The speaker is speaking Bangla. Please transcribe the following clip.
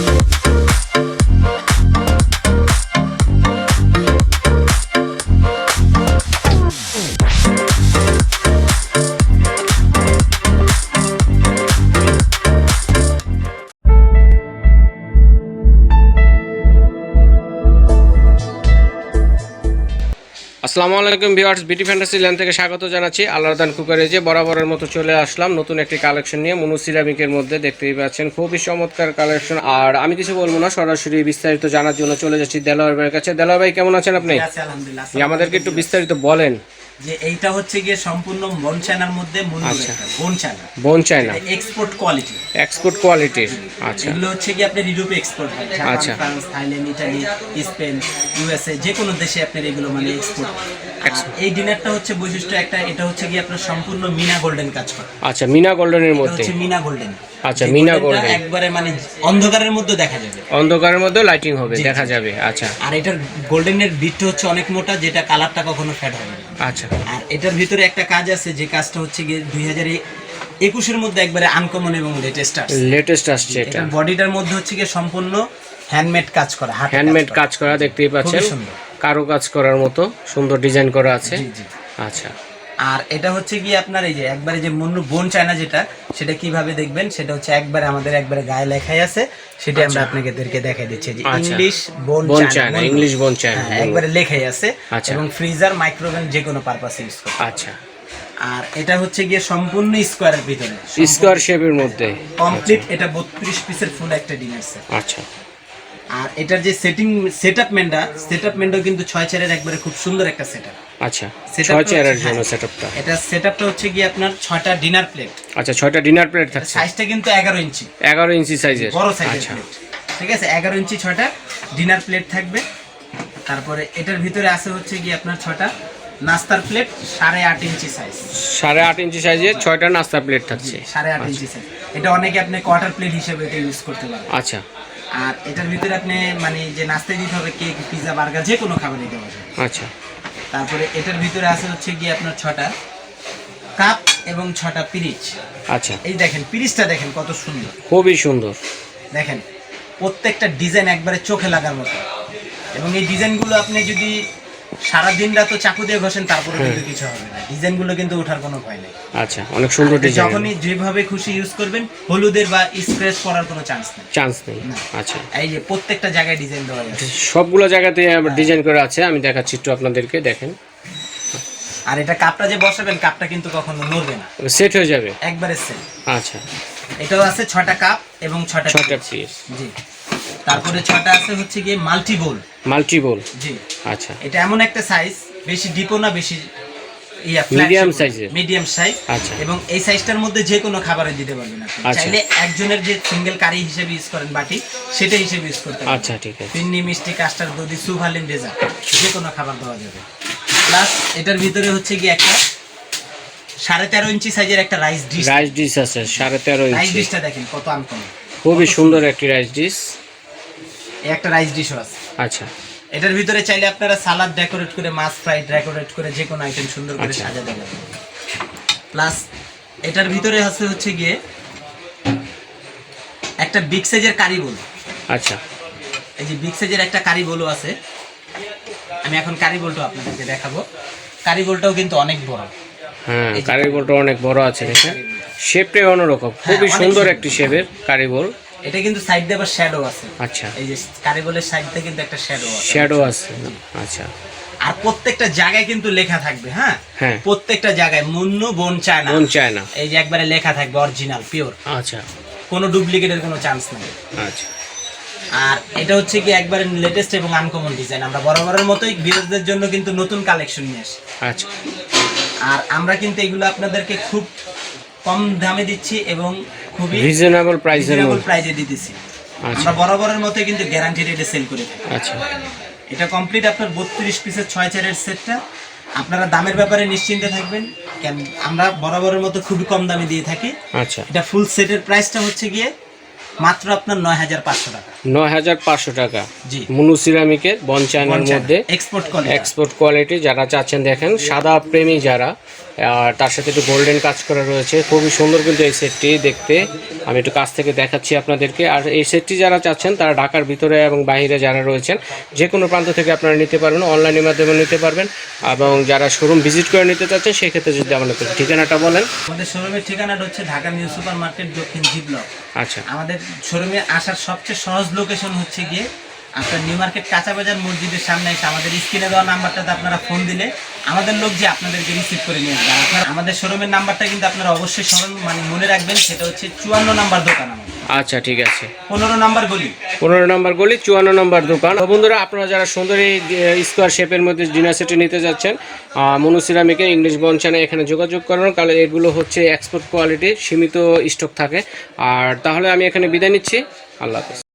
Thank you. আসসালামু আলাইকুম ভিউয়ার্স বিটি ফ্যান্টাসি ল্যান্ড থেকে স্বাগত জানাচ্ছি। আল্লাহদান কুকারেজে বরাবরের মতো চলে আসলাম নতুন একটি কালেকশন নিয়ে মনু সিরামিকের মধ্যে দেখতেই পাচ্ছেন খুবই চমৎকার কালেকশন। আর আমি কিছু বলব না সরাসরি বিস্তারিত জানার জন্য চলে যাচ্ছি দেলোয়ার ভাইয়ের কাছে। দেলোয়ার ভাই কেমন আছেন আপনি? আমাদেরকে একটু বিস্তারিত বলেন। যে এইটা হচ্ছে গিয়ে সম্পূর্ণ মধ্যে এক্সপোর্ট কোয়ালিটি এক্সপোর্ট কোয়ালিটির আচ্ছা। এগুলো হচ্ছে কি আপনার ইউরোপে এক্সপোর্ট হয়। আচ্ছা। France Thailand Italy Spain USA যে কোনো দেশে আপনার এগুলো মানে এক্সপোর্ট এই ডিনারটা হচ্ছে বৈশিষ্ট্য একটা এটা হচ্ছে কি আপনার সম্পূর্ণ মিনা গোল্ডেন কাজ করে। আচ্ছা মিনা গোল্ডেনের মধ্যে। হচ্ছে মিনা গোল্ডেন। আচ্ছা, মিনা golden। একবারে মানে অন্ধকারের মধ্যে দেখা যাবে। অন্ধকারের মধ্যে লাইটিং হবে দেখা যাবে। আচ্ছা। আর এটার গোল্ডেনের বিটটা হচ্ছে অনেক মোটা যেটা কালারটা কখনো ফ্যাড হবে না। আচ্ছা। আর এটার ভিতরে একটা কাজ আছে যে কাজটা হচ্ছে গিয়ে দুই হাজার একুশের মধ্যে একবারে আনকমন এবং লেটেস্ট আসছে। লেটেস্ট আসছে এটা বডিটার মধ্যে হচ্ছে গিয়ে সম্পূর্ণ হ্যান্ডমেড কাজ করা হ্যান্ডমেড কাজ করা। দেখতেই পাচ্ছেন। কারও কাজ করার মতো সুন্দর ডিজাইন করা আছে। জি, জি। আচ্ছা। আর এটা হচ্ছে কি আপনার এই যে একবারে যে মুন্নু বোন চায়না যেটা সেটা কীভাবে দেখবেন? সেটা হচ্ছে একবারে আমাদের একবারে গায়ে লেখাই আছে সেটা আমরা আপনাকে দেখাই দিচ্ছি। যে আচ্ছা। English bone china English bone china, হ্যাঁ, একবারে লেখাই আছে আচ্ছা। এবং ফ্রিজার মাইক্রোওভেন যে কোনো পারপাস ইউজ করে আচ্ছা। আর এটা হচ্ছে গিয়ে সম্পূর্ণ স্কোয়ারের ভিতরে স্কোয়ার শেপের মধ্যে। কমপ্লিট এটা বত্রিশ পিসের ফুল একটা ডিনার সেট আচ্ছা। আর এটার যে সেটিং সেটআপ মেনটা সেটআপ মেনটাও কিন্তু ছয় চারের একবারে খুব সুন্দর একটা সেটআপ আচ্ছা ছয় চেয়ারের জন্য। সেটআপটা এটা সেটআপটা হচ্ছে গিয়ে আপনার ছয়টা ডিনার প্লেট আচ্ছা ছয়টা ডিনার প্লেট থাকছে। সাইজটা কিন্তু এগারো ইঞ্চি। এগারো ইঞ্চি সাইজের বড় সাইজের আচ্ছা। প্লেট ঠিক আছে? এগারো ইঞ্চি ছয়টা ডিনার প্লেট থাকবে। তারপরে এটার ভিতরে আছে হচ্ছে গিয়ে আপনার ছয়টা নাস্তার প্লেট সাড়ে আট ইঞ্চি সাইজ সাড়ে আট ইঞ্চি সাইজের ছয়টা নাস্তার প্লেট থাকছে। সাড়ে আট ইঞ্চি সাইজ এটা অনেকে আপনি কোয়ার্টার প্লেট হিসেবে এটা ইউজ করতে পারেন। আচ্ছা। আর এটার ভিতরে আপনি মানে যে নাস্তায় দিতে হবে কেক পিজা বার্গার যে কোনো খাবার দিতে পারবেন। আচ্ছা। তারপরে এটার ভিতরে আছে হচ্ছে গিয়ে আপনার ছটা কাপ এবং ছটা পিরিচ। আচ্ছা। এই দেখেন পিরিচটা দেখেন কত সুন্দর। খুবই সুন্দর। দেখেন প্রত্যেকটা ডিজাইন একবারে চোখে লাগার মতো। এবং এই ডিজাইনগুলো আপনি যদি সারা দিন রাত চাকু দিয়ে ঘষেন তারপরে কিন্তু কিছু হবে না। ডিজাইনগুলো কিন্তু ওঠার কোনো ভয় নেই। আচ্ছা অনেক সুন্দর ডিজাইন যখনই যেভাবে খুশি ইউজ করবেন হলুদের বা স্ক্র্যাচ পড়ার কোনো চান্স নেই। চান্স নেই। আচ্ছা। এই যে প্রত্যেকটা জায়গায় ডিজাইন দেওয়া আছে। সবগুলো জায়গাতে ডিজাইন করে আছে আমি দেখাচ্ছি একটু আপনাদেরকে দেখেন। আর এটা কাপটা যে বসাবেন কাপটা কিন্তু কখনো নড়বে না। সেট হয়ে যাবে? একবারে সেট আচ্ছা। এটাও আছে ছটা কাপ এবং ছটা পিরিচ। পিস জি। তারপরে ছটা আছে হচ্ছে গিয়ে মাল্টি বোল মাল্টিবল জি। আচ্ছা। এটা এমন একটা সাইজ বেশি ডিপও না বেশি size এর। মিডিয়াম সাইজ আচ্ছা। এবং এই সাইজটার মধ্যে যে কোনো খাবারে দিতে পারবেন আপনি। আচ্ছা। চাইলে একজনের যে সিঙ্গেল কারি হিসেবে ইউজ করেন বাটি সেটা হিসেবে ইউজ করতে পারেন আচ্ছা ঠিক আছে। মিষ্টি কাস্টার্ড দধি সুভালিন ডেজার্ট যে কোনো খাবার দেওয়া যাবে। প্লাস এটার ভিতরে হচ্ছে কি একটা সাড়ে তেরো ইঞ্চি সাইজের একটা রাইস ডিশ রাইস ডিশ আছে সাড়ে তেরো রাইস ইঞ্চি। ডিশটা দেখেন কত আনকমন খুবই সুন্দর একটি রাইস ডিশ একটা রাইস ডিশও আছে। আচ্ছা। এটার ভিতরে চাইলে আপনারা সালাদ ডেকোরেট করে মাছ ফ্রাই ডেকোরেট করে যে কোনো আইটেম সুন্দর করে আচ্ছা। সাজাতে পারবেন প্লাস এটার ভিতরে আছে হচ্ছে গিয়ে একটা বিগ সাইজের কারি বল আচ্ছা। এই যে বিগ সাইজের একটা কারি বলও আছে। আমি এখন কারি বলটাও আপনাদেরকে দেখাবো। কারি বলটাও কিন্তু অনেক বড়। হ্যাঁ এই যে কারিবলটা অনেক বড় আছে দেখেন। শেপটাই অন্যরকম। খুবই হ্যাঁ, সুন্দর সুন্দর। একটি শেপের কারিবল এটা কিন্তু সাইড দিয়ে আবার শ্যাডো আছে। আচ্ছা। এই যে কারি বলের সাইড দিয়ে কিন্তু একটা শ্যাডো আছে। শ্যাডো আছে। আচ্ছা। আর প্রত্যেকটা জায়গায় কিন্তু লেখা থাকবে হ্যাঁ? হ্যাঁ। প্রত্যেকটা জায়গায় মুন্নু বোন চায়না মন চায় না। এই যে একবারে লেখা থাকবে অরিজিনাল পিওর আচ্ছা। কোনো ডুপ্লিকেটের কোনো চান্স নেই। আচ্ছা। আর এটা হচ্ছে কি একবারে লেটেস্ট এবং আনকমন ডিজাইন আমরা বরাবরের মতোই বিরোধীদের জন্য কিন্তু নতুন কালেকশন নিয়ে আসি। আচ্ছা। আর আমরা কিন্তু এগুলো আপনাদেরকে খুব কম দামে দিচ্ছি এবং খুবই রিজনেবল প্রাইসের রিজনেবল প্রাইসে দিতেছি। আচ্ছা। আমরা বরাবরের মতোই কিন্তু গ্যারান্টি রেটে সেল করে থাকি। আচ্ছা। এটা কমপ্লিট আপনার বত্রিশ পিসের ছয় চারের সেটটা আপনারা দামের ব্যাপারে নিশ্চিন্তে থাকবেন। কেন আমরা বরাবরের মতো খুবই কম দামে দিয়ে থাকি। আচ্ছা। এটা ফুল সেটের প্রাইসটা হচ্ছে গিয়ে মাত্র আপনার নয় হাজার পাঁচশো টাকা। নয় হাজার পাঁচশো টাকা। জি। মুনু সিরামিকের বন চায়নার মধ্যে এক্সপোর্ট কোয়ালিটি এক্সপোর্ট কোয়ালিটি যারা চাচ্ছেন দেখেন সাদা প্রেমী যারা আর তার সাথে একটু গোল্ডেন কাজ করা রয়েছে। খুবই সুন্দর কিন্তু এই সেটটি দেখতে। আমি একটু কাছ থেকে দেখাচ্ছি আপনাদেরকে। আর এই সেটটি যারা চাচ্ছেন তারা ঢাকার ভিতরে এবং বাইরে যারা রয়েছেন যে কোনো প্রান্ত থেকে আপনারা নিতে পারবেন অনলাইনের মাধ্যমে নিতে পারবেন। এবং যারা শোরুম ভিজিট করে নিতে চাচ্ছেন সেক্ষেত্রে যদি আমাদের ঠিকানাটা বলেন। আমাদের শোরুমের ঠিকানাটা হচ্ছে ঢাকা নিউ সুপার মার্কেট দক্ষিণ জি ব্লক। আচ্ছা। আমাদের শোরুমে আসার সবচেয়ে সহজ লোকেশন হচ্ছে গিয়ে আপনার নিউ মার্কেট কাঁচা বাজার মসজিদের সামনে এসে আমাদের স্ক্রিনে দেওয়া নাম্বারটাতে আপনারা ফোন দিলে আমাদের লোক যে আপনাদেরকে রিসিভ করে নিয়ে আসবে। আপনার আমাদের শোরুমের নাম্বারটা কিন্তু আপনারা অবশ্যই স্মরণ মানে মনে রাখবেন সেটা হচ্ছে চুয়ান্ন নাম্বার দোকান আমাদের আচ্ছা ঠিক আছে। পনেরো নাম্বার গলি। পনেরো নম্বর গলি চুয়ান্ন নম্বর দোকান। বন্ধুরা আপনারা যারা সুন্দর এই স্কোয়ার শেপের মধ্যে ডিনার সেটে নিতে যাচ্ছেন মনু সিরামিকের ইংলিশ বঞ্চানে এখানে যোগাযোগ করুন কারণ এগুলো হচ্ছে এক্সপোর্ট কোয়ালিটি সীমিত স্টক থাকে। আর তাহলে আমি এখানে বিদায় নিচ্ছি। আল্লাহ হাফেজ।